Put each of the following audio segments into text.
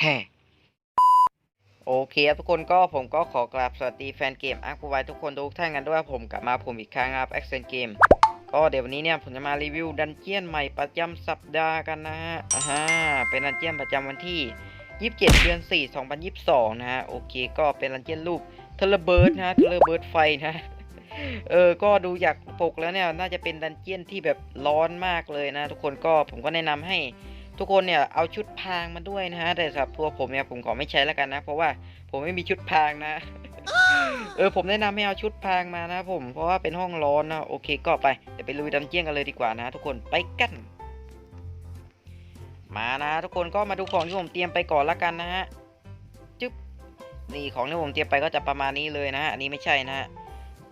แฮ่โอเคครับทุกคนก็ผมก็ขอกราบสวัสดีแฟนเกมอาร์คไวทุกคนทุกท่านกันด้วยผมกลับมาผมอีกครั้งครับแอคเซนเกมก็เดี๋ยววันนี้เนี่ยผมจะมารีวิวดันเจียนใหม่ประจำสัปดาห์กันนะฮะอ่าฮะเป็นดันเจียนประจำวันที่ 27 เดือน 4 2022 นะฮะโอเคก็เป็นดันเจียนรูปเทเลเบิร์ดนะเทเลเบิร์ดไฟนะเออ ก็ดูจากปกแล้วเนี่ยน่าจะเป็นดันเจียนที่แบบร้อนมากเลยนะ ทุกคนก็ผมก็แนะนำให้ ทุกคนเนี่ยเอาชุดพรางมาด้วยนะฮะแต่สำหรับตัวผมเนี่ยผมขอไม่ใช้แล้วกันนะ เพราะว่าผมไม่มีชุดพรางนะ เออผมแนะนำให้เอาชุดพรางมานะ ผมเพราะว่าเป็นห้องร้อนนะโอเคก็ไปเดี๋ยวไปลุยดันเจียนกันเลยดีกว่านะ ทุกคนไปกัน มานะ ทุกคนก็มาดูของที่ผมเตรียมไปก่อนละกันนะฮะจึ๊บนี่ของที่ผมเตรียมไปก็จะประมาณนี้เลยนะฮะอันนี้ไม่ใช่นะฮะ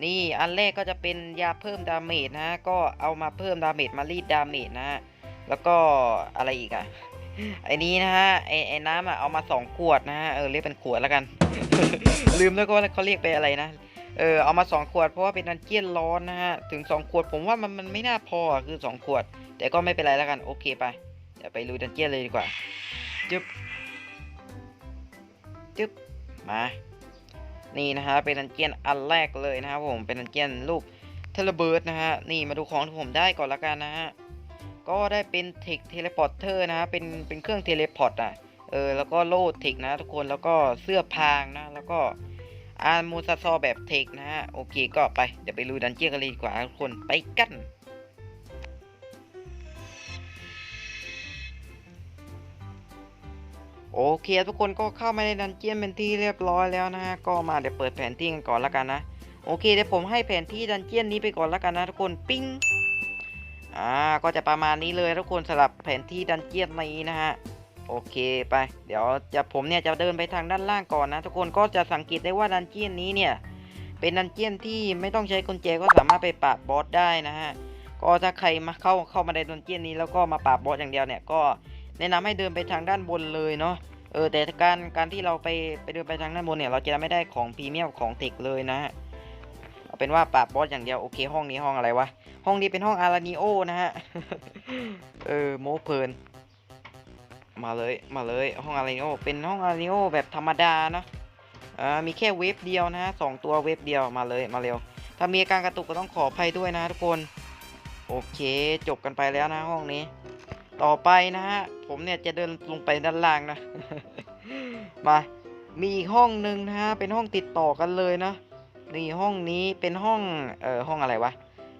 นี่อันแรกก็จะเป็นยาเพิ่มดาเมจนะฮะก็เอามาเพิ่มดาเมจมารีดดาเมจนะฮะ แล้วก็อะไรอีกอะไอ้นี้นะฮะไอ้ไอ้น้ำอะเอามาสองขวดนะฮะเออเรียกเป็นขวดแล้วกัน ลืมแล้วก็ว่าเขาเรียกไปอะไรนะเออเอามาสองขวดเพราะว่าเป็นดันเจียนร้อนนะฮะถึงสองขวดผมว่ามันมันไม่น่าพอคือสองขวด แต่ก็ไม่เป็นไรแล้วกันโอเคไปเดี๋ยวไปลุยดันเจียนเลยดีกว่าจึ๊บจึ๊บมานี่นะฮะเป็นดันเจียนอันแรกเลยนะครับผมเป็นดันเจียนรูปเทเลเบิร์ดนะฮะนี่มาดูของที่ผมได้ก่อนละกันนะฮะ ก็ได้เป็นเทคเทเลพอร์เตอร์นะเป็นเป็นเครื่องเทเลพอร์ตอะเออแล้วก็โล่เทคนะทุกคนแล้วก็เสื้อพางนะ แล้วก็อาร์มูซาซอแบบเทคนะฮะโอเคก็ไปเดี๋ยวไปลุยดันเจี้ยนกันเลยดีกว่าทุกคนไปกันโอเคทุกคนก็เข้ามาในดันเจี้ยนเป็นที่เรียบร้อยแล้วนะฮะก็มาเดี๋ยวเปิดแผนที่กันก่อนละกันนะ โอเคเดี๋ยวผมให้แผนที่ดันเจี้ยนนี้ไปก่อนละกันนะทุกคนปิ้ง อ่าก็จะประมาณนี้เลยทุกคนสำหรับแผนที่ดันเจียนนี้นะฮะโอเคไป เดี๋ยวจะผมเนี่ยจะเดินไปทางด้านล่างก่อนนะ ทุกคนก็จะสังเกตได้ว่าดันเจียนนี้เนี่ยเป็นดันเจียนที่ไม่ต้องใช้กุญแจก็สามารถไปปราบบอสได้นะฮะก็ถ้าใครมาเข้าเข้ามาในดันเจียนนี้แล้วก็มาปราบบอสอย่างเดียวเนี่ยก็แนะนำให้เดินไปทางด้านบนเลยเนาะเออแต่การการที่เราไปไปเดินไปทางด้านบนเนี่ยเราจะไม่ได้ของพรีเมียมของเทคเลยนะฮะ เอาเป็นว่าปราบบอสอย่างเดียวโอเคห้องนี้ห้องอะไรวะ ห้องนี้เป็นห้องอารานิโอนะฮะ เออโมเพลิน มาเลยมาเลยห้องอารานิโอเป็นห้องอารานิโอแบบธรรมดานะอ่ามีแค่เวฟเดียวนะฮะสองตัวเวฟเดียวมาเลยมาเร็ว ถ้ามีการกระตุกก็ต้องขออภัยด้วยนะทุกคน โอเคจบกันไปแล้วนะห้องนี้ ต่อไปนะฮะผมเนี่ยจะเดินลงไปด้านล่างนะ มามีอีกห้องหนึ่งนะฮะเป็นห้องติดต่อกันเลยนะ นี่ห้องนี้เป็นห้องเอ่อห้องอะไรวะ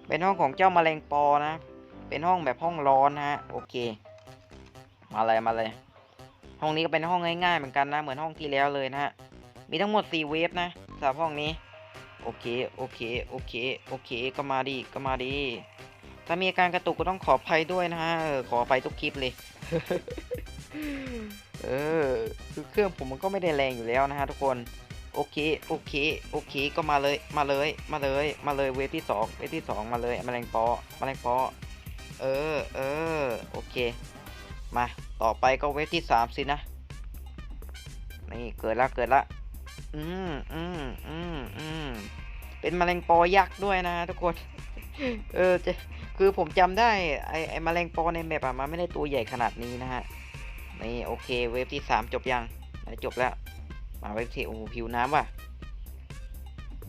เป็นห้องของเจ้าแมลงปอนะ เป็นห้องแบบห้องร้อนนะฮะโอเค มาเลยมาเลย ห้องนี้ก็เป็นห้องง่ายๆเหมือนกันนะ เหมือนห้องที่แล้วเลยนะฮะ มีทั้งหมด4เวฟนะสำหรับห้องนี้ โอเคโอเคโอเคโอเคก็มาดีก็มาดี ถ้ามีอาการกระตุกก็ต้องขออภัยด้วยนะฮะขออภัยทุกคลิปเลยเออคือเครื่องผมมันก็ไม่ได้แรงอยู่แล้วนะฮะทุกคน โอเค โอเค โอเค ก็มาเลย มาเลย มาเลย มาเลยเวฟที่สองเวฟที่สองมาเลยแมลงปอแมลงปอเออ เออ โอเค มา ต่อไปก็เวฟที่สามสินะ นี่เกิดละ เกิดละ อืมอืมอืมอืมเป็นแมลงปอยักษ์ด้วยนะทุกคน เออจะคือผมจำได้ไอไอแมลงปอในแมปอะมันไม่ได้ตัวใหญ่ขนาดนี้นะฮะ นี่โอเค เวฟที่สามจบยัง จบแล้ว มาเวฟที่โอ้ผิวน้ำว่ะ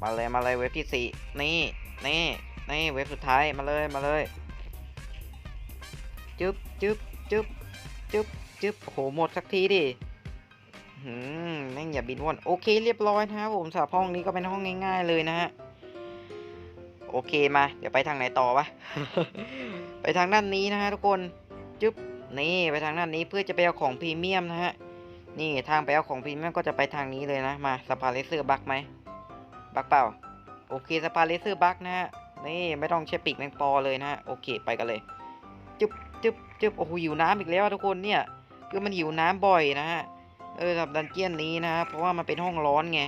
มาเลยมาเลยเวฟที่สี่นี่นี่นี่เวฟสุดท้ายมาเลยมาเลยจึ๊บจึ๊บจึ๊บจึ๊บจึ๊บโอ้โหหมดสักทีดิหืมแม่งอย่าบินวนโอเคเรียบร้อยนะครับผมสำหรับห้องนี้ก็เป็นห้องง่าย ๆ เลยนะฮะโอเคมา เดี๋ยวไปทางไหนต่อวะ ไปทางด้านนี้นะฮะทุกคน จึ๊บนี่ไปทางด้านนี้เพื่อจะไปเอาของพรีเมียมนะฮะ นี่ทางไปเอาของพรีเมียมก็จะไปทางนี้เลยนะ มาสปาเลเซอร์บักไหมบักเปล่า โอเคสปาเลเซอร์บักนะฮะ นี่ไม่ต้องใช้ปีกแมงปอเลยนะฮะ โอเคไปกันเลย จึ๊บจึ๊บจึ๊บโอ้โหหิวน้ำอีกแล้วทุกคนเนี่ย คือมันหิวน้ำบ่อยนะฮะ เออสำหรับดันเจียนนี้นะฮะ เพราะว่ามันเป็นห้องร้อนไง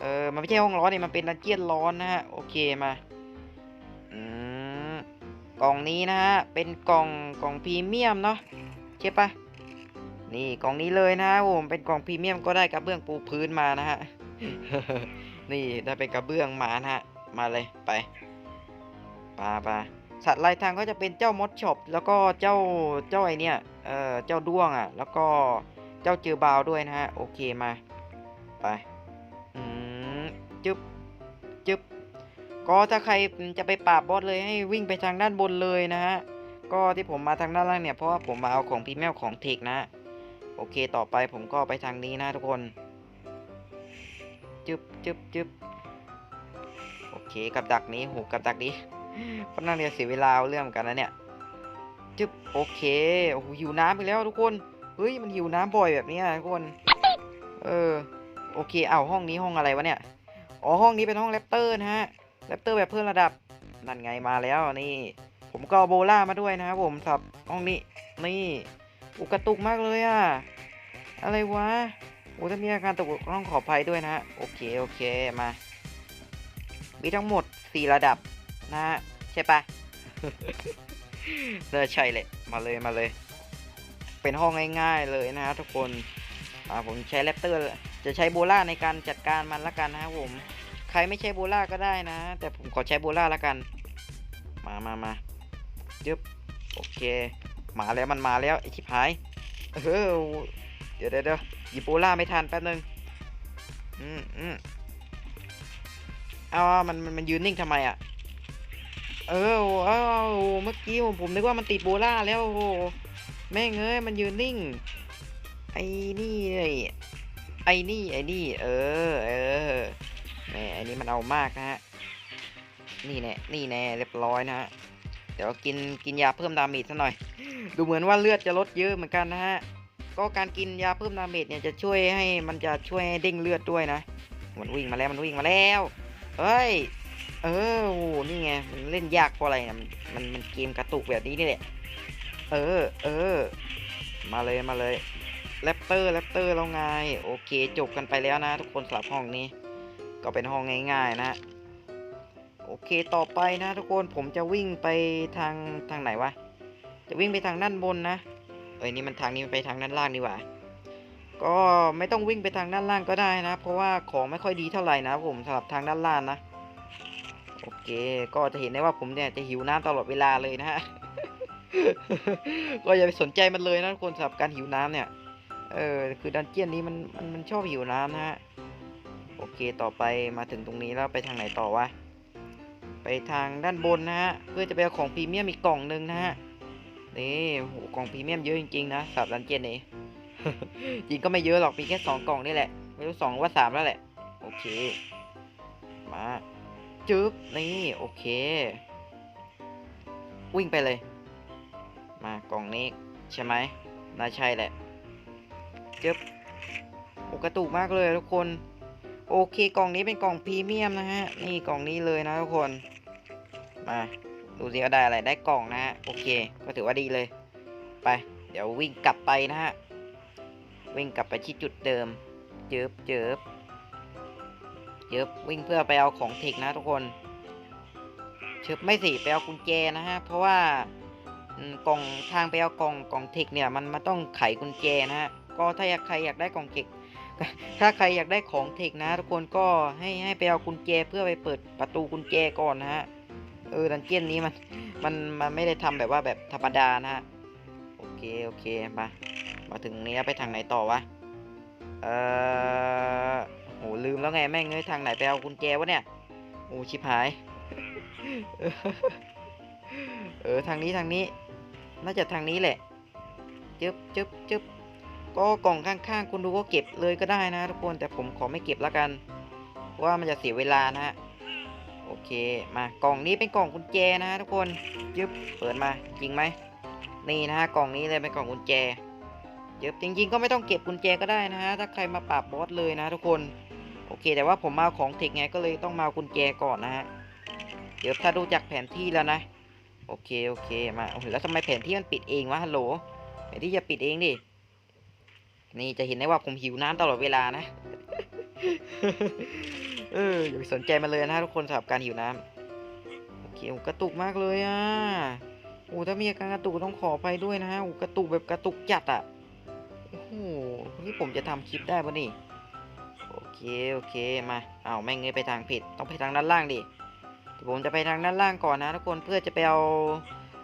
เออ มันไม่ใช่ห้องร้อนนี่มันเป็นดันเจียนร้อนนะฮะ โอเคมา อืม กล่องนี้นะฮะ เป็นกล่องกล่องพรีเมียมเนาะใช่ปะ นี่กล่องนี้เลยนะผมเป็นกล่องพรีเมียมก็ได้กระเบื้องปูพื้นมานะฮะนี่ได้เป็นกระเบื้องมานะฮะมาเลยไปปาปาสัตว์ลายทางก็จะเป็นเจ้ามดช็อปแล้วก็เจ้าเจ้าไอเนี่ยเอ่อเจ้าด้วงอะ แล้วก็เจ้าเจอบาวด้วยนะฮะโอเคมาไปอืมจึ๊บจึ๊บก็ถ้าใครจะไปปราบบอสเลยให้วิ่งไปทางด้านบนเลยนะฮะก็ที่ผมมาทางด้านล่างเนี่ยเพราะว่าผมมาเอาของพรีเมียมของเทคนะ โอเคต่อไปผมก็ไปทางนี้นะทุกคน จึ๊บจึ๊บจึ๊บโอเคกับดักนี้โหกับดักนี้ก็น่าจะเสียเวลาเรื่องเหมือนกันนะเนี่ย จึ๊บโอเคโอ้โหหิวน้ำไปแล้วทุกคนเฮ้ยมันหิวน้ำบ่อยแบบนี้ยทุกคน เออโอเคเอาห้องนี้ห้องอะไรวะเนี่ยอ๋อห้องนี้เป็นห้องแรปเตอร์นะฮะแรปเตอร์แบบเพิ่มระดับนั่นไงมาแล้วนี่ ผมก็โบล่ามาด้วยนะครับผมสับห้องนี้นี่ อุกระตุกมากเลยอะอะไรวะโอ้ถ้ามีอาการตกต้องขออภัยด้วยนะฮะโอเคโอเคมามีทั้งหมด 4 ระดับนะฮะใช่ปะเนอใช่เลยมาเลยมาเลย เป็นห้องง่ายๆเลยนะฮะทุกคนอ่าผมใช้แรปเตอร์จะใช้โบล่าในการจัดการมันละกันนะครับผม ใครไม่ใช้โบล่าก็ได้นะ แต่ผมขอใช้โบล่าละกัน มามามายึบโอเค มาแล้วมันมาแล้วไอชิบหายเออเดี๋ยวเดี๋ยวเดี๋ยวหยิบโบล่าไม่ทันแป๊บนึงอืมอืมเอามันมันมันยืนนิ่งทำไมอะเออเออเมื่อกี้ผมผมนึกว่ามันติดโบล่าแล้วโอ้แม่งเอ้ยมันยืนนิ่ง ไอ้นี่ไอ้ไอ้นี่ไอ้นี่ เออเออแม่ไอ้นี่มันเอามากนะฮะนี่แน่นี่แน่เรียบร้อยนะฮะ เดี๋ยวกินกินยาเพิ่มดาเมจซะหน่อย ดูเหมือนว่าเลือดจะลดเยอะเหมือนกันนะฮะ ก็การกินยาเพิ่มดาเมจเนี่ยจะช่วยให้มันจะช่วยให้เด้งเลือดด้วยนะ มันวิ่งมาแล้วมันวิ่งมาแล้ว เฮ้ย เออโอ้นี่ไง มันเล่นยากเพราะอะไรนะมันมันมันเกมกระตุกแบบนี้นี่แหละ เออ เออ มาเลยมาเลยแรปเตอร์แรปเตอร์แล้วไง โอเคจบกันไปแล้วนะ ทุกคนสำหรับห้องนี้ ก็เป็นห้องง่ายๆนะ โอเคต่อไปนะทุกคนผมจะวิ่งไปทางทางไหนวะ จะวิ่งไปทางด้านบนนะ เอ้ยนี่มันทางนี้ไปทางด้านล่างดีกว่า ก็ไม่ต้องวิ่งไปทางด้านล่างก็ได้นะ เพราะว่าของไม่ค่อยดีเท่าไหร่นะผมสำหรับทางด้านล่างนะ โอเค ก็จะเห็นได้ว่าผมเนี่ยจะหิวน้ำตลอดเวลาเลยนะฮะ ก็อย่าไปสนใจมันเลยนะทุกคนสำหรับการหิวน้ำเนี่ย เออคือดันเจียนนี้มันมันมันชอบหิวน้ำนะฮะ โอเคต่อไปมาถึงตรงนี้แล้วไปทางไหนต่อวะ ไปทางด้านบนนะฮะเพื่อจะไปเอาของพรีเมียมอีกกล่องหนึ่งนะฮะนี่โหกล่องพรีเมียมเยอะจริงๆนะสับดันเจียนนี้จริงก็ไม่เยอะหรอกมีแค่สองกล่องนี่แหละไม่รู้สองว่าสามแล้วแหละโอเคมาจึ๊บนี่โอเค วิ่งไปเลย มากล่องนี้ใช่ไหมน่าใช่แหละจึ๊บโอ้กระตุกมากเลยทุกคนโอเคกล่องนี้เป็นกล่องพรีเมียมนะฮะ นี่กล่องนี้เลยนะทุกคน มาดูสิว่าได้อะไรได้กล่องนะฮะโอเค ก็ถือว่าดีเลย ไป เดี๋ยววิ่งกลับไปนะฮะวิ่งกลับไปที่จุดเดิม เจิบเจิบเจิบวิ่งเพื่อไปเอาของเทคนะทุกคนเชิบไม่สิไปเอากุญแจนะฮะเพราะว่ากล่องทางไปเอากล่องกล่องเทคเนี่ยมันมันต้องไขกุญแจนะฮะก็ถ้าอยากใครอยากได้กล่องเทคถ้าใครอยากได้ของเทคนะทุกคนก็ให้ให้ไปเอากุญแจเพื่อไปเปิดประตูกุญแจก่อนนะฮะ เออดันเจียนนี้มันมันมันไม่ได้ทำแบบว่าแบบธรรมดานะฮะโอเคโอเคมามาถึงนี้ไปทางไหนต่อวะเออโหลืมแล้วไงแม่งเอ้ยทางไหนไปเอากุญแจวะเนี่ยโอ้ชิบหาย เออทางนี้ทางนี้ น่าจะทางนี้แหละจึ๊บจึ๊บจึ๊บก็กล่องข้างๆ คุณดูก็เก็บเลยก็ได้นะทุกคนแต่ผมขอไม่เก็บละกัน ว่ามันจะเสียเวลานะฮะ โอเคมากล่องนี้เป็นกล่องกุญแจนะฮะทุกคนยึบเปิดมาจริงไหมนี่นะฮะกล่องนี้เลยเป็นกล่องกุญแจเดี๋ยวจริง ๆ ก็ไม่ต้องเก็บกุญแจก็ได้นะฮะถ้าใครมาปราบบอสเลยนะทุกคนโอเค แต่ว่าผมมาของเทคไงก็เลยต้องมาเอากุญแจก่อนนะฮะเดี๋ยวถ้าดูจากแผนที่แล้วนะ โอเคโอเคมาโอ้โหแล้วทำไมแผนที่มันปิดเองวะฮัลโหลแผนที่จะปิดเองดินี่จะเห็นได้ว่าผมหิวน้ำตลอดเวลานะ เอออย่าไปสนใจมันเลยนะทุกคนสำหรับการหิวน้ำโอเคโอ้กระตุกมากเลยอะโอ้ถ้ามีอาการกระตุกต้องขอไปด้วยนะฮะโอ้กระตุกแบบกระตุกจัดอะโอ้โหนี่ผมจะทำคลิปได้ปะนี่โอเคโอเคมาเอาแม่งเงยไปทางผิดต้องไปทางด้านล่างดิผมจะไปทางด้านล่างก่อนนะทุกคนเพื่อจะไปเอา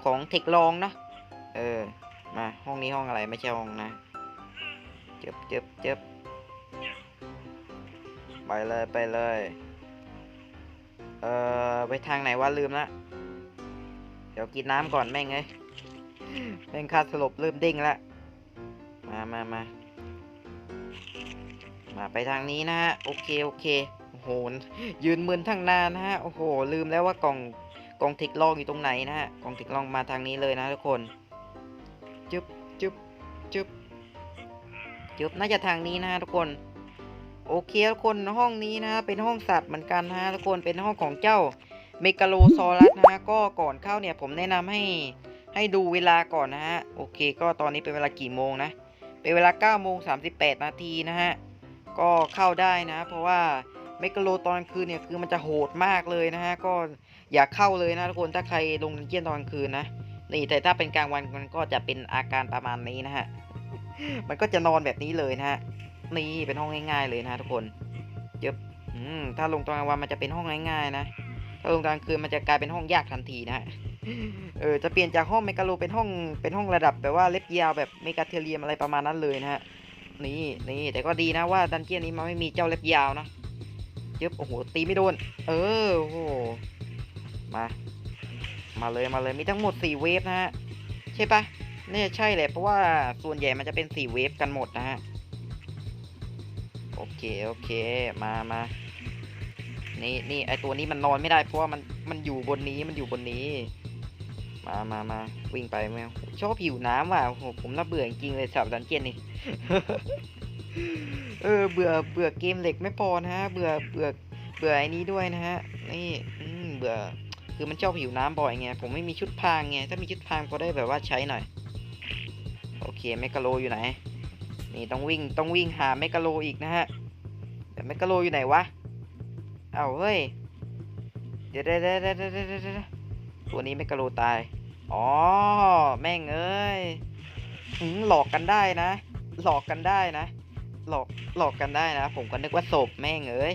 ของเทคลองนะเออมาห้องนี้ห้องอะไรไม่ใช่ห้องนะเจ็บเจ็บเจ็บ ไปเลยไปเลย เอ่อไปทางไหนวะลืมละ เดี๋ยวกินน้ำก่อนแม่งเอ้ยแม่งคาสลบเริ่มเด้งละ มามามามาไปทางนี้นะฮะ โอเคโอเคโอ้โหยืนมึนทั้งนานนะฮะ โอ้โห ลืมแล้วว่ากล่องกล่องเทคลองอยู่ตรงไหนนะฮะ กล่องเทคลองมาทางนี้เลยนะทุกคนจึ๊บจึ๊บจึ๊บจึ๊บน่าจะทางนี้นะฮะทุกคน โอเคทุกคนห้องนี้นะเป็นห้องสัตว์เหมือนกันนะฮะทุกคนเป็นห้องของเจ้าเมกาโลซอรัสนะก็ก่อนเข้าเนี่ยผมแนะนำให้ให้ดูเวลาก่อนนะฮะโอเค ก็ตอนนี้เป็นเวลากี่โมงนะ เป็นเวลา9โมง38 นาทีนะฮะก็เข้าได้นะ เพราะว่าเมกาโลตอนคืนเนี่ยคือมันจะโหดมากเลยนะฮะก็อย่าเข้าเลยนะทุกคนถ้าใครลงดันเจียนตอนกลางคืนนะนี่แต่ถ้าเป็นกลางวันมันก็จะเป็นอาการประมาณนี้นะฮะมันก็จะนอนแบบนี้เลยนะฮะ นี่เป็นห้องง่ายๆเลยนะทุกคนเยบอืมถ้าลงตอนกลางวันมันจะเป็นห้องง่ายๆนะ ถ้าลงกลางคืนมันจะกลายเป็นห้องยากทันทีนะฮะเออจะเปลี่ยนจากห้องเมกาโลเป็นห้องเป็นห้องระดับแบบว่าเล็บยาวแบบเมกาเทเรียมอะไรประมาณนั้นเลยนะฮะนี่นี่แต่ก็ดีนะว่าดันเจี้ยนนี้มันไม่มีเจ้าเล็บยาวนะเยบโอ้โหตีไม่โดน เออโอ้โหมามาเลยมาเลยมีทั้งหมดสี่เวฟนะฮะ ใช่ปะเนี่ยใช่แหละเพราะว่าส่วนใหญ่มันจะเป็นสี่เวฟกันหมดนะฮะ โอเคโอเคมามานี่นี่ไอตัวนี้มันนอนไม่ได้เพราะว่ามันมันอยู่บนนี้มันอยู่บนนี้ มามามาวิ่งไปแมวชอบหิวน้ำว่ะโอ้โหผมน่าเบื่อจริงเลยสับดันเจียนนี่เออเบื่อเบื่อเกมเหล็กไม่พอนะฮะเบื่อเบื่อเบื่อไอ้นี้ด้วยนะฮะนี่อืมเบื่อคือมันชอบหิวน้ำบ่อยไงผมไม่มีชุดพรางไงถ้ามีชุดพรางก็ได้แบบว่าใช้หน่อย โอเคเมกาโลอยู่ไหน นี่ต้องวิ่งต้องวิ่งหาเมกาโลอีกนะฮะ แต่เมกาโลอยู่ไหนวะ เอ้าเฮ้ยเดี๋ยวเดี๋ยวเดี๋ยวเดี๋ยวเดี๋ยวเดี๋ยวเดี๋ยวตัวนี้เมกาโลตาย อ๋อ แม่งเอ้ยหลอกกันได้นะ หลอกกันได้นะ หลอกหลอกกันได้นะ ผมก็นึกว่าศพแม่งเอ้ย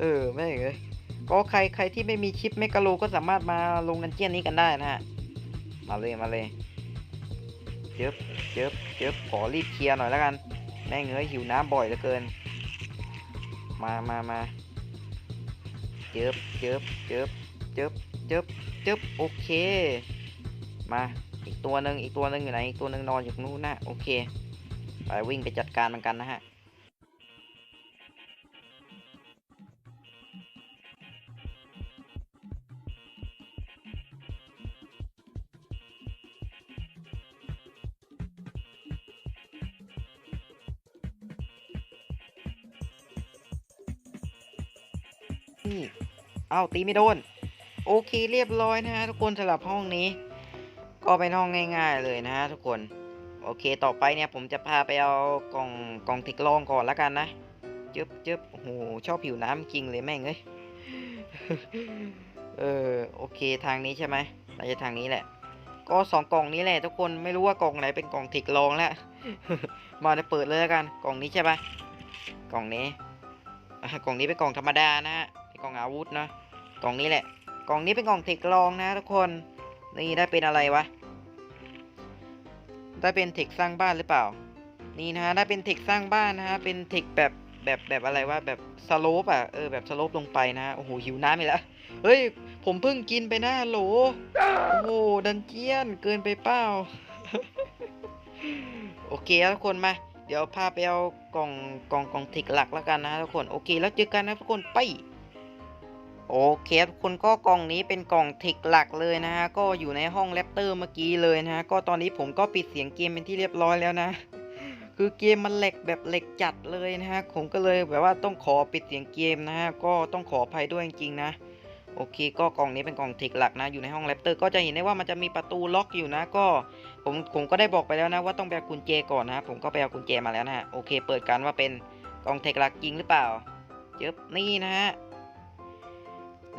เออแม่งเอ้ย ก็ใครใครที่ไม่มีชิปเมกาโลก็สามารถมาลงดันเจียนนี้กันได้นะฮะ มาเลยมาเลย เจ็บเจ็บเจ็บขอรีบเคลียร์หน่อยแล้วกัน แม่งเอ้ยหิวน้ำบ่อยเหลือเกิน มามามาเจ็บเจ็บเจ็บเจ็บเจ็บเจ็บโอเค มาอีกตัวหนึ่งอีกตัวหนึ่งอยู่ไหนอีกตัวหนึ่งนอนอยู่ตรงนู้นนะโอเค ไปวิ่งไปจัดการมันกันนะฮะ นี่เอ้าตีไม่โดน โอเคเรียบร้อยนะฮะทุกคนสำหรับห้องนี้ ก็เป็นห้องง่าย ๆเลยนะฮะทุกคน โอเคต่อไปเนี่ยผมจะพาไปเอากล่องกล่องติกลองก่อนล้วกันนะจึ๊บจึ๊บโอ้โหชอบผิวน้ำจริงเลยแม่งเอ้ยเออโอเคทางนี้ใช่ไหมน่าจะทางนี้แหละ ก็สองกล่องนี้แหละทุกคนไม่รู้ว่ากล่องไหนเป็นกล่องติกลองแล้วมาเดี๋ยวเปิดเลยล้วกัน กล่องนี้ใช่ปะกล่องนี้กล่องนี้เป็นกล่องธรรมดานะฮะ กล่องอาวุธนะกล่องนี้แหละ กล่องนี้เป็นกล่องเทคลองนะทุกคน นี่ได้เป็นอะไรวะ ได้เป็นเทคสร้างบ้านหรือเปล่า นี่นะฮะได้เป็นเทคสร้างบ้านนะฮะ เป็นเทคแบบแบบแบบอะไรวะแบบสโลปอะ เออแบบสโลปลงไปนะฮะ โอ้โหหิวน้ำอีกแล้ว เฮ้ย ผมเพิ่งกินไปนะโหล โอ้โหดันเจียนเกินไปเปล่า โอเคทุกคนมาเดี๋ยวพาไปเอากล่องกล่องกล่องทิกหลักแล้วกันนะทุกคน โอเค แล้วเจอกันนะทุกคนไป โอเคทุกคนก็กล่องนี้เป็นกล่องเทิกหลักเลยนะฮะก็อยู่ในห้องแรปเตอร์เมื่อกี้เลยนะฮะก็ตอนนี้ผมก็ปิดเสียงเกมเป็นที่เรียบร้อยแล้วนะ คือเกมมันเหล็กแบบเหล็กจัดเลยนะฮะผมก็เลยแบบว่าต้องขอปิดเสียงเกมนะฮะก็ต้องขออภัยด้วยจริงๆนะโอเค ก็กล่องนี้เป็นกล่องเทิกหลักนะ อยู่ในห้องแรปเตอร์ก็จะเห็นได้ว่ามันจะมีประตูล็อกอยู่นะ ก็ผมผมก็ได้บอกไปแล้วนะ ว่าต้องไปเอากุญแจก่อนนะ ผมก็ไปเอากุญแจมาแล้วนะฮะโอเค เปิดกันว่าเป็นกล่องเทคลักจริงหรือเปล่าเจ็บนี่นะฮะ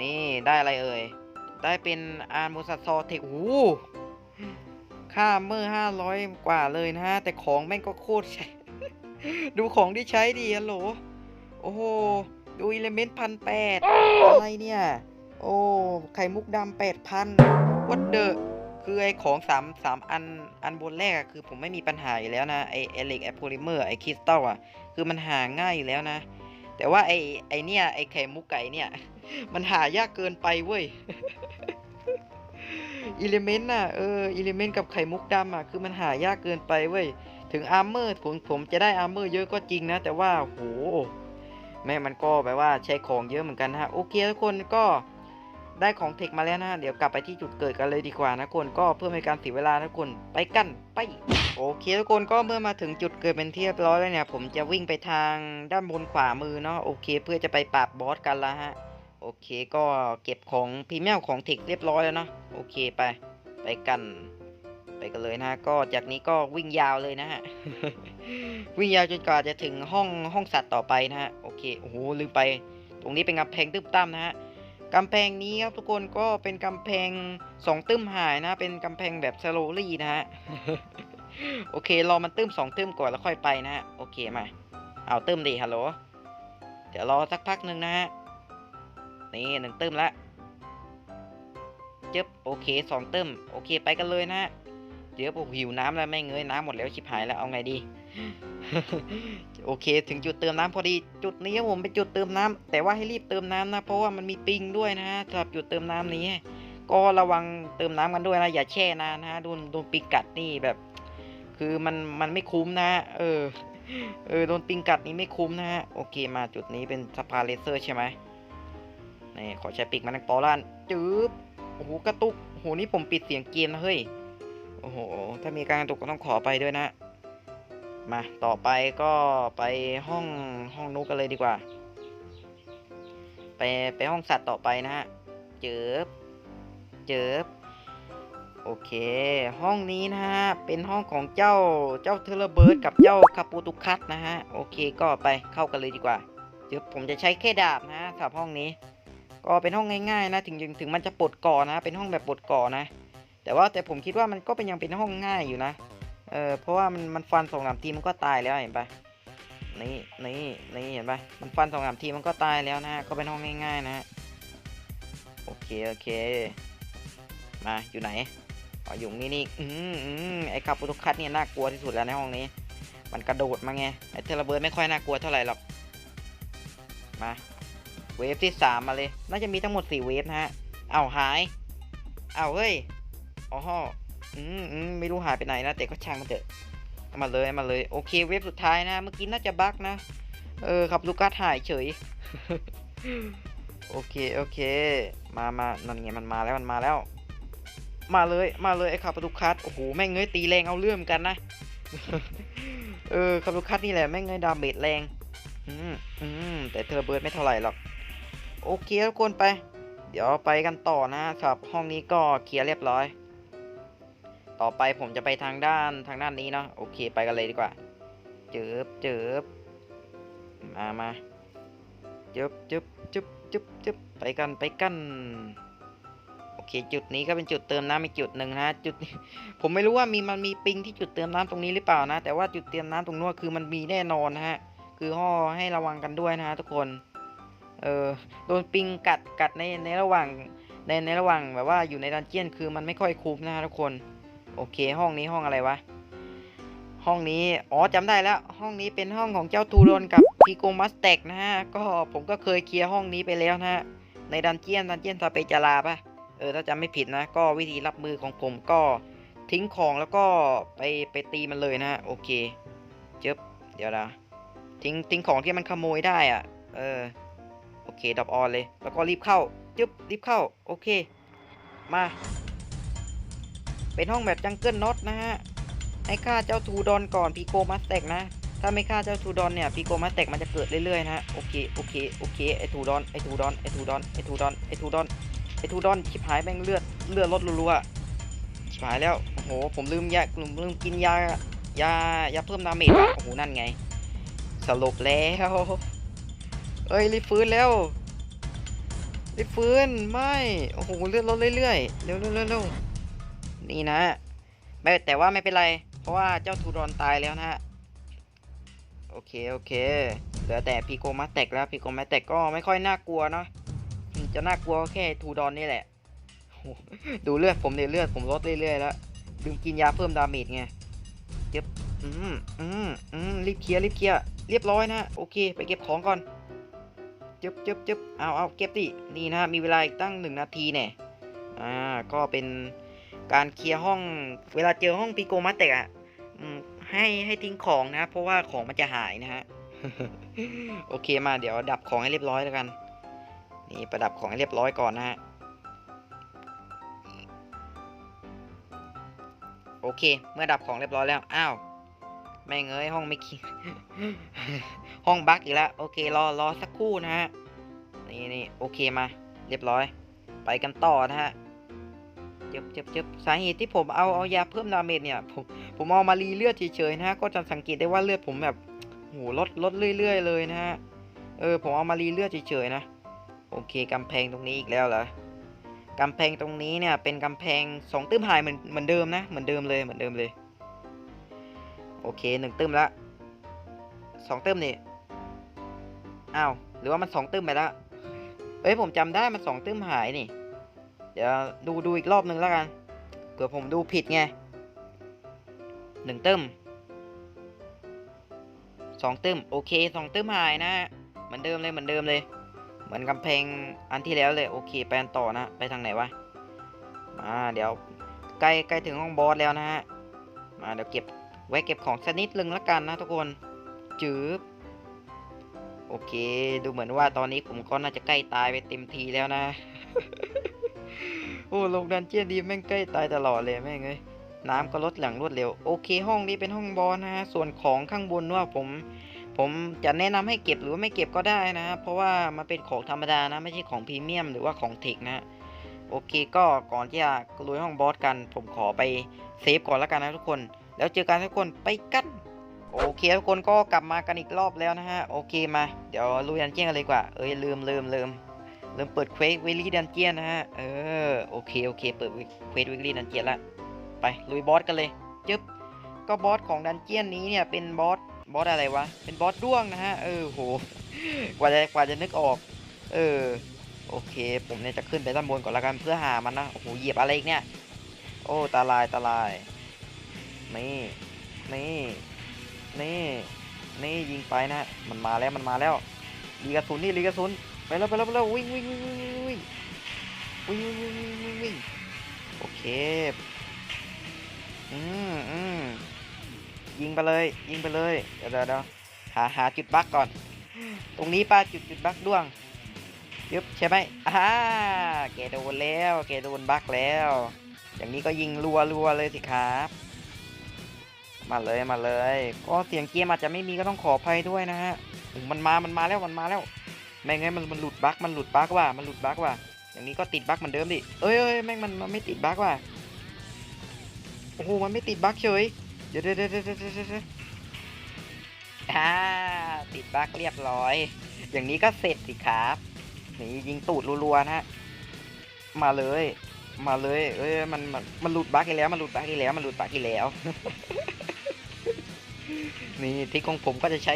นี่ได้อะไรเอ่ย ได้เป็นอาร์มูสัตซอเทคโอ้ค่าเมื่อห้าร้อยกว่าเลยนะฮะ แต่ของแม่งก็โคตรใช้ ดูของที่ใช้ดีฮัลโหล โอ้โห ดูอิเลเมนต์พันแปดอะไรเนี่ย โอ้ ไข่มุกดำแปดพันวัดเดอะคือไอ้ของสามสามอันอันบนแรกอะคือผมไม่มีปัญหาอยู่แล้วนะ ไอ้ไอเล็กไอโพลิเมอร์ไอคริสตัลอะ คือมันหาง่ายอยู่แล้วนะ แต่ว่าไอไอเนี่ยไอไข่มุกไก่เนี่ย มันหายากเกินไปเว้ยอิเลเมนต์น่ะเอออิเลเมนต์กับไข่มุกดำอะคือมันหายากเกินไปเว้ยถึงอาร์เมอร์ผมผมจะได้อาร์เมอร์เยอะก็จริงนะ แต่ว่าโหแม่มันก็แบบว่าใช้ของเยอะเหมือนกันนะฮะโอเคทุกคนก็ได้ของเทคมาแล้วนะ เดี๋ยวกลับไปที่จุดเกิดกันเลยดีกว่านะทุกคนก็เพื่อไม่ให้การเสียเวลานะทุกคนไปกันไปโอเคทุกคนก็เมื่อมาถึงจุดเกิดเป็นที่เรียบร้อยแล้วเนี่ย ผมจะวิ่งไปทางด้านบนขวามือเนาะโอเค เพื่อจะไปปราบบอสกันละฮะ โอเคก็เก็บของพรีเมียมของเทคเรียบร้อยแล้วเนาะโอเคไป ไปกัน ไปกันเลยนะก็จากนี้ก็วิ่งยาวเลยนะฮะ วิ่งยาวจนกว่าจะถึงห้องห้องสัตว์ต่อไปนะฮะโอเคโอ้โหลืมไป ตรงนี้เป็นกำแพงตึ้มตั้มนะฮะกำแพงนี้ครับทุกคนก็เป็นกำแพงสองตึ้มหายนะ เป็นกำแพงแบบสโลลี่นะฮะโอเครอมันตึ้มสองตึ้มก่อนแล้วค่อยไปนะฮะโอเคมาเอาตึ้มดิฮัลโหลเดี๋ยวรอสักพักหนึ่งนะฮะ นี่หนึ่งเตึ้มละจึ๊บโอเคสองตึ้มโอเคไปกันเลยนะฮะเดี๋ยวผมหิวน้ำแล้วไม่เงยน้ำหมดแล้วชิบหายแล้วเอาไงดี โอเค ถึงจุดเติมน้ำพอดีจุดนี้ผมเป็นจุดเติมน้ำแต่ว่าให้รีบเติมน้ำนะ เพราะว่ามันมีปิงด้วยนะสำหรับจุดเติมน้ำนี้ ก็ระวังเติมน้ำกันด้วยนะอย่าแช่นานนะฮะโดนโดนปิงกัดนี่แบบ คือมันมันไม่คุ้มนะฮะเออเออโดนปิงกัดนี่ไม่คุ้มนะฮะโอเคมาจุดนี้เป็นสะพาเลเซอร์ใช่ไหม นี่ขอใช้ปีกมันงปอล้านจืบโอ้โหกระตุกโอ้โหนี่ผมปิดเสียงเกมนะเฮ้ยโอ้โหถ้ามีการกระตุกก็ต้องขอไปด้วยนะมาต่อไปก็ไปห้องห้องนุกกันเลยดีกว่า ไปไปห้องสัตว์ต่อไปนะฮะเจิบเจิบโอเค ห้องนี้นะฮะ เป็นห้องของเจ้าเจ้าเทเลเบิร์ดกับเจ้าคาปูตุคัตนะฮะ โอเคก็ไปเข้ากันเลยดีกว่า เดี๋ยวผมจะใช้แค่ดาบนะสำหรับห้องนี้ ก็เป็นห้องง่ายๆนะถึงถึงถึงมันจะปลดก่อนะ เป็นห้องแบบปลดก่อนะ แต่ว่าแต่ผมคิดว่ามันก็เป็นยังเป็นห้องง่ายอยู่นะเออเพราะว่ามันมันฟันสองสามทีมันก็ตายแล้วเห็นปะนี่นี่นี่เห็นปะมันฟันสองสามทีมันก็ตายแล้วนะก็เป็นห้องง่ายๆนะฮะโอเคโอเค มาอยู่ไหนอ๋ออยู่นี่นี่อืมอืมไอ้คาปุตุคัตเนี่ยน่ากลัวที่สุดแล้วในห้องนี้ มันกระโดดมาไงไอ้เทเลเบิร์ดไม่ค่อยน่ากลัวเท่าไหร่หรอกมา เวฟที่สามมาเลย น่าจะมีทั้งหมดสี่เวฟนะฮะ เอาหาย เอาเฮ้ยอ๋อฮะอืมอืมไม่รู้หายไปไหนนะแต่ก็ช่างมันเถอะมาเลยมาเลย โอเคเวฟสุดท้ายนะ เมื่อกี้น่าจะบั๊กนะ เออครับลูกค้าถ่ายเฉย โอเคโอเค มามานั่นไงมันมาแล้วมันมาแล้ว มาเลยมาเลยไอ้ขับลูกคัสโอ้โหแม่งเงยตีแรงเอาเรื่องกันนะ เออขับลูกคัสนี่แหละแม่งเงยดาเมจแรง อืมอืมแต่เธอเบิร์ดไม่เท่าไหร่หรอก โอเคทุกคนไป เดี๋ยวไปกันต่อนะครับห้องนี้ก็เคลียร์เรียบร้อย ต่อไปผมจะไปทางด้านทางด้านนี้เนาะโอเคไปกันเลยดีกว่า เจิบเจิบมามาเจิบเจิบจึบจึบจึบไปกันไปกันโอเคจุดนี้ก็เป็นจุดเติมน้ำอีกจุดหนึ่งนะจุดนี้ผมไม่รู้ว่ามีมันมีปิงที่จุดเติมน้ำตรงนี้หรือเปล่านะ แต่ว่าจุดเติมน้ำตรงนู้นคือมันมีแน่นอนนะฮะคือห่อให้ระวังกันด้วยนะฮะทุกคน เออโดนปิงกัดกัดในในระหว่างในในระหว่างแบบว่าอยู่ในดันเจียนคือมันไม่ค่อยคุ้มนะฮะทุกคน โอเคห้องนี้ห้องอะไรวะ ห้องนี้อ๋อจำได้แล้ว ห้องนี้เป็นห้องของเจ้าทูโดนกับพีโกมัสเต็กนะฮะก็ผมก็เคยเคลียร์ห้องนี้ไปแล้วนะฮะในดันเจียนดันเจียนซาเปจาราปะเออถ้าจำไม่ผิดนะ ก็วิธีรับมือของผมก็ทิ้งของแล้วก็ไปไปตีมันเลยนะฮะโอเคเจ็บเดี๋ยวนะทิ้งทิ้งของที่มันขโมยได้อะ เออ เคดับออนเลย แล้วก็รีบเข้าจึ๊บรีบเข้า โอเค มา เป็นห้องแบบจังเกิลน็อตนะฮะให้ฆ่าเจ้าทูดอนก่อนพีโกมัสเต็กนะ ถ้าไม่ฆ่าเจ้าทูดอนเนี่ยพีโกมัสเต็กมันจะเกิดเรื่อยๆนะฮะโอเคโอเคโอเคไอทูดอนไอทูดอนไอทูดอนไอทูดอนไอทูดอนไอทูดอนชิบหายแม่งเลือดเลือดลดรัวๆชิบหายแล้วโอ้โหผมลืมยาลืมลืมกินยายายาเพิ่มดาเมจโอ้โหนั่นไงสลบแล้ว อ้ยรีบฟื้นแล้วรีบฟื้นไม่โอ้โหเลือดลดเรื่อยๆเร็วเร็วเร็วเร็วนี่นะไม่แต่ว่าไม่เป็นไร เพราะว่าเจ้าทูดอนตายแล้วนะฮะโอเคโอเคเหลือแต่พีโกมาแตกแล้วพีโกมาแตกก็ไม่ค่อยน่ากลัวเนาะจะน่ากลัวแค่ทูดอนนี่แหละดูเลือดผมเนี่ยเลือดผมลดเรื่อยๆแล้วลืมกินยาเพิ่มดาเมจไงเจ็บอืมอืมอืมรีบเคลียร์รีบเคลียร์เรียบร้อยนะโอเค ไปเก็บของก่อน จึบจึบจึบเอาเอาเก็บดินี่นะมีเวลาอีกตั้งหนึ่งนาทีเนี่ยอ่าก็เป็นการเคลียร์ห้องเวลาเจอห้องปิโกมาเตกอะให้ให้ทิ้งของนะ เพราะว่าของมันจะหายนะฮะโอเคมาเดี๋ยวดับของให้เรียบร้อยแล้วกัน นี่ประดับของให้เรียบร้อยก่อนนะฮะโอเค เมื่อดับของเรียบร้อยแล้วอ้าว แม่งเอ้ยห้องไม่คิดห้องบั๊กอีกแล้ว โอเครอรอสักครู่นะฮะ นี่นี่โอเคมา เรียบร้อย ไปกันต่อนะฮะเจ็บเจ็บเจ็บสาเหตุที่ผมเอาเอายาเพิ่มดาเมจเนี่ย ผมผมเอามารีเลือดเฉยๆนะฮะ ก็จะสังเกตได้ว่าเลือดผมแบบโหลดลดเรื่อย ๆ เลยนะฮะ เออผมเอามารีเลือดเฉยๆนะ โอเคกำแพงตรงนี้อีกแล้วเหรอกำแพงตรงนี้เนี่ยเป็นกำแพงสองตื้มหายเหมือนเหมือนเดิมนะ เหมือนเดิมเลยเหมือนเดิมเลย โอเคหนึ่งตื้มละสองตื้มนี่อ้าวหรือว่ามันสองตื้มไปแล้วเอ้ยผมจำได้มันสองตื้มหายนี่ เดี๋ยวดูดูอีกรอบหนึ่งแล้วกันเผื่อผมดูผิดไงหนึ่งตื้มสองตื้มโอเคสองตื้มหายนะเหมือนเดิมเลยเหมือนเดิมเลย เหมือนกำแพงอันที่แล้วเลยโอเคไปอันต่อนะไปทางไหนวะมาเดี๋ยวใกล้ใกล้ถึงห้องบอสแล้วนะฮะมาเดี๋ยวเก็บ ไว้เก็บของสักนิดนึงละกันนะทุกคนจืบโอเค ดูเหมือนว่าตอนนี้ผมก็น่าจะใกล้ตายไปเต็มทีแล้วนะ โอ้ลงดันเจียนดีแม่งใกล้ตายตลอดเลยแม่งเอ้ยน้ำก็ลดหลังรวดเร็ว โอเค ห้องนี้เป็นห้องบอสนะฮะส่วนของข้างบนว่าผม ผมจะแนะนำให้เก็บหรือว่าไม่เก็บก็ได้นะ เพราะว่ามันเป็นของธรรมดานะ ไม่ใช่ของพรีเมียมหรือว่าของเทคนะโอเคก็ก่อนที่จะลุยห้องบอสกัน ผมขอไปเซฟก่อนแล้วกันนะทุกคน แล้วเจอกันทุกคนไปกันโอเคทุกคนก็กลับมากันอีกรอบแล้วนะฮะโอเคมาเดี๋ยวลุยดันเจียนกันเลยกว่าเอ้ยลืมลืมลืมลืมเปิดเควสเวลี่ดันเจียนนะฮะเออโอเคโอเคเปิดเควสวิลลี่ดันเจียนละไปลุยบอสกันเลยจึ๊บก็บอสของดันเจียนนี้เนี่ยเป็นบอสบอสอะไรวะเป็นบอสด้วงนะฮะเออโหกว่าจะกว่าจะนึกออก เออโอเค ผมเนี่ยจะขึ้นไปด้านบนก่อนละกันเพื่อหามันนะโอ้โหเหยียบอะไรอีกเนี่ยโอ้ตาลายตาลาย นี่นี่นี่นี่ยิงไปนะมันมาแล้วมันมาแล้วรีกระสุนนี่รีกระสุนไปแล้วไปแล้วไปแล้ววิ่งวิ่งวิ่งวิ่งวิ่งวิ่งวิ่งวิ่งวิ่งวิ่งวิ่งโอเคอืมอืมยิงไปเลย ยิงไปเลยเดี๋ยวเดี๋ยวเดี๋ยวหาหาจุดบั๊กก่อน ตรงนี้ป้าจุดจุดบั๊กด้วงยึบใช่ไหมอ่าแกโดนแล้วแกโดนบั๊กแล้ว อย่างนี้ก็ยิงรัวรัวเลยสิครับ มาเลยมาเลย ก็เสียงเกมอาจจะไม่มีก็ต้องขออภัยด้วยนะฮะมันมามันมาแล้วมันมาแล้วแม่งไงมันมันหลุดบั๊กมันหลุดบั๊กว่ะมันหลุดบั๊กว่ะอย่างนี้ก็ติดบั๊กเหมือนเดิมดิเอ้ยเอ้ยแม่งมันมันไม่ติดบั๊กว่ะโอ้โหมันไม่ติดบั๊กเฉยเดี๋ยวเดี๋ยวเดี๋ยวเดี๋ยวเดี๋ยวเดี๋ยวอ่าติดบั๊กเรียบร้อย อย่างนี้ก็เสร็จสิครับนี่ยิงตูดรัวๆนะฮะมาเลย มาเลย เอ้ยมันมันมันหลุดบั๊กอีกแล้วมันหลุดบั๊กอีกแล้วมันหลุดบั๊กอีกแล้ว นี่ทิกของผมก็จะใช้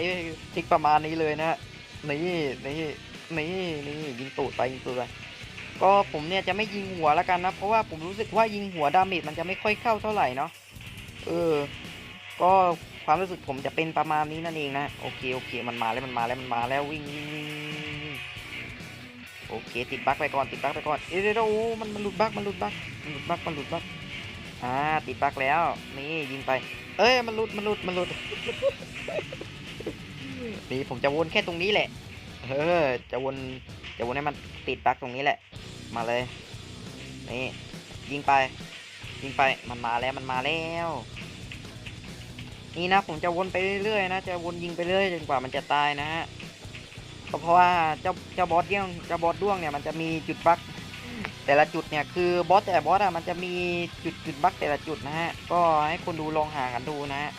ทิกประมาณนี้เลยนะนี่นี่นี่นี่ยิงตูดไปยิงตูดไปก็ผมเนี่ยจะไม่ยิงหัวแล้วกันนะ เพราะว่าผมรู้สึกว่ายิงหัวดาเมจมันจะไม่ค่อยเข้าเท่าไหร่เนาะเออ ก็ความรู้สึกผมจะเป็นประมาณนี้นั่นเองนะโอเคโอเคมันมาแล้วมันมาแล้วมันมาแล้ววิ่งวิ่งวิ่งโอเค ติดบั๊กไปก่อนติดบั๊กไปก่อนเอเดี๋ยวเดี๋ยวโอ้มันมันหลุดบั๊กมันหลุดบั๊กมันหลุดบั๊กมันหลุดบั๊ก อ่าติดบั๊กแล้ว นี่ยิงไป เอ้ยมันหลุดมันหลุดมันหลุดนี่ผมจะวนแค่ตรงนี้แหละ เออ จะวนจะวนให้มันติดบั๊กตรงนี้แหละ มาเลย นี่ยิงไป ยิงไปมันมาแล้วมันมาแล้ว นี่นะผมจะวนไปเรื่อยๆนะจะวนยิงไปเรื่อยจนกว่ามันจะตายนะฮะก็เพราะว่าเจ้าเจ้าบอสเดี้ยงเจ้าบอสด้วงเนี่ยมันจะมีจุดบั๊ก แต่ละจุดเนี่ยคือบอสแต่บอสอะมันจะมีจุดจุดบั๊กแต่ละจุดนะฮะก็ให้คนดูลองหากันดูนะฮะ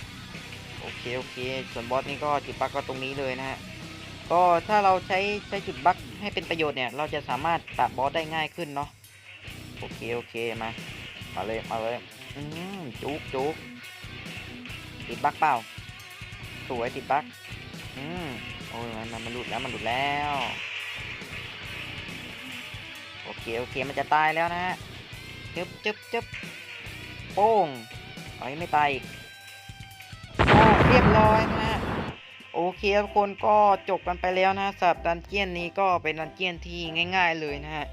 โอเคโอเค ส่วนบอสนี่ก็จุดบั๊กก็ตรงนี้เลยนะฮะก็ถ้าเราใช้ใช้จุดบั๊กให้เป็นประโยชน์เนี่ยเราจะสามารถปราบบอสได้ง่ายขึ้นเนาะโอเคโอเคมามาเลยมาเลยอืมจุกจุกติดบั๊กเปล่า สวยติดบั๊กอืมโอ้ยมันมันมันหลุดแล้วมันหลุดแล้ว โอเคโอเคมันจะตายแล้วนะฮะจึบจึบจึบโป้งเอ้ยไม่ตายอีกโอ้เรียบร้อยนะฮะโอเคทุกคนก็จบกันไปแล้วนะสำหรับดันเจียนนี้ก็เป็นดันเจียนที่ง่าย ๆเลยนะฮะ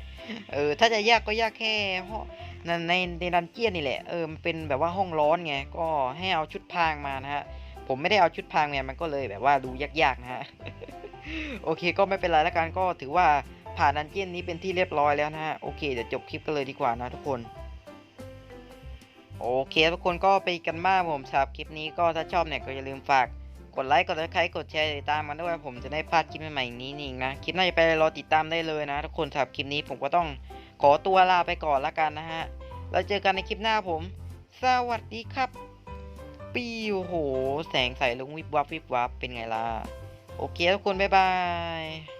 เออถ้าจะยากก็ยากแค่ห้องในในในดันเจียนนี่แหละเออมันเป็นแบบว่าห้องร้อนไงก็ให้เอาชุดพางมานะฮะผมไม่ได้เอาชุดพางเนี่ยมันก็เลยแบบว่าดูยากๆนะฮะโอเคก็ไม่เป็นไรแล้วกันก็ถือว่า ผ่านดันเจียนนี้เป็นที่เรียบร้อยแล้วนะฮะ โอเค เดี๋ยวจบคลิปกันเลยดีกว่านะทุกคน โอเคทุกคนก็ไปกันมากผมสำหรับคลิปนี้ก็ถ้าชอบเนี่ยก็อย่าลืมฝากกดไลค์กดซับสไครต์กดแชร์ติดตามมันด้วยผมจะได้พลาดคลิปใหม่ๆนี้นี่งนะคลิปหน้าจะไปรอติดตามได้เลยนะ ทุกคนสำหรับคลิปนี้ผมก็ต้องขอตัวลาไปก่อนละกันนะฮะเราเจอกันในคลิปหน้าผม สวัสดีครับ ปีโอ้โห แสงใสลงวิบวับวิบวับเป็นไงล่ะ โอเคทุกคน บ๊ายบาย